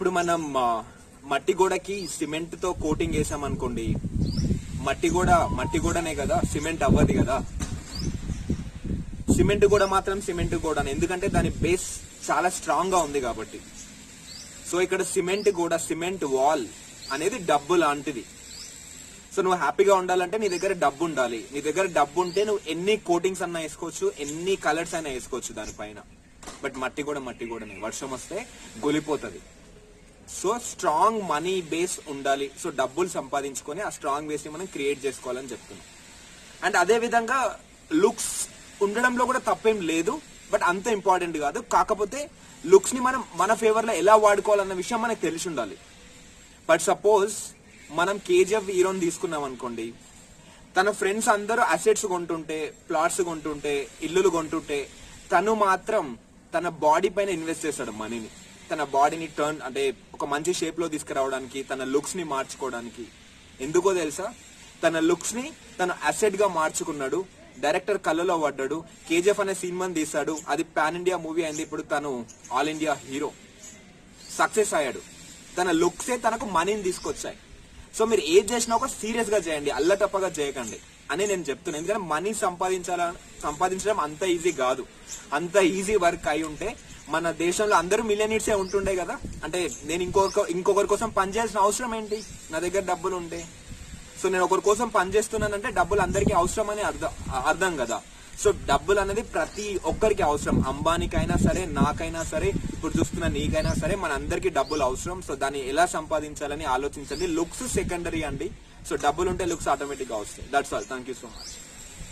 ఇప్పుడు మనం మట్టి గోడకి సిమెంట్తో కోటింగ్ వేసాం అనుకోండి మట్టి గోడ మట్టి గోడనే కదా సిమెంట్ అవ్వదు కదా. సిమెంట్ కూడా మాత్రం సిమెంట్ కూడా ఎందుకంటే దాని బేస్ చాలా స్ట్రాంగ్గా ఉంది కాబట్టి. సో ఇక్కడ సిమెంట్ కూడా సిమెంట్ వాల్ అనేది డబ్బు లాంటిది. సో నువ్వు హ్యాపీగా ఉండాలంటే నీ దగ్గర డబ్బు ఉండాలి. నీ దగ్గర డబ్బు ఉంటే నువ్వు ఎన్ని కోటింగ్స్ అన్నా వేసుకోవచ్చు ఎన్ని కలర్స్ అయినా వేసుకోవచ్చు దానిపైన. బట్ మట్టి కూడా మట్టి కూడానే వర్షం వస్తే గొలిపోతుంది. సో స్ట్రాంగ్ మనీ బేస్ ఉండాలి. సో డబ్బులు సంపాదించుకొని ఆ స్ట్రాంగ్ బేస్ని మనం క్రియేట్ చేసుకోవాలని చెప్తున్నాం. అండ్ అదే విధంగా లుక్స్ ఉండడంలో కూడా తప్పేం లేదు. బట్ అంత ఇంపార్టెంట్ కాదు. కాకపోతే లుక్స్ని మనం మన ఫేవర్లో ఎలా వాడుకోవాలన్న విషయం మనకు తెలిసి ఉండాలి. బట్ సపోజ్ మనం కేజీఎఫ్ హీరోని తీసుకున్నాం అనుకోండి. తన ఫ్రెండ్స్ అందరూ అసెట్స్ కొంటుంటే ప్లాట్స్ కొంటుంటే ఇల్లులు కొంటుంటే తను మాత్రం తన బాడీ పైన ఇన్వెస్ట్ చేస్తాడు మనీని తన బాడీని టర్న్ అంటే ఒక మంచి షేప్లో తీసుకురావడానికి తన లుక్స్ని మార్చుకోవడానికి. ఎందుకో తెలుసా? తన లుక్స్ని తన అసెట్గా మార్చుకున్నాడు డైరెక్టర్ కళ్ళలో పడ్డాడు కేజీఎఫ్ అనే సినిమాని తీశాడు అది పాన్ ఇండియా మూవీ అయింది ఇప్పుడు తను ఆల్ ఇండియా హీరో సక్సెస్ అయ్యాడు. తన లుక్సే తనకు మనీని తీసుకొచ్చాయి. సో మీరు ఏది చేసినా ఒక సీరియస్గా చేయండి అల్లటప్పగా చేయకండి అని నేను చెప్తున్నాను ఎందుకంటే మనీ సంపాదించాల సంపాదించడం అంత ఈజీ కాదు. అంత ఈజీ వర్క్ అయి ఉంటే మన దేశంలో అందరూ మిలియనీర్సే ఉంటుండే కదా? అంటే నేను ఇంకొక ఇంకొకరి కోసం పనిచేయాల్సిన అవసరం ఏంటి? నా దగ్గర డబ్బులు ఉంటే. సో నేను ఒకరి కోసం పనిచేస్తున్నానంటే డబ్బులు అందరికీ అవసరం అని అర్థం అర్థం కదా. సో డబ్బులు అనేది ప్రతి ఒక్కరికి అవసరం. అంబానీకైనా సరే నాకైనా సరే ఇప్పుడు చూస్తున్న నీకైనా సరే మన అందరికీ డబ్బులు అవసరం. సో దాన్ని ఎలా సంపాదించాలని ఆలోచించండి. లుక్స్ సెకండరీ అండి. సో డబ్బులు ఉంటే లుక్స్ ఆటోమేటిక్గా వస్తాయి. That's all thank you so much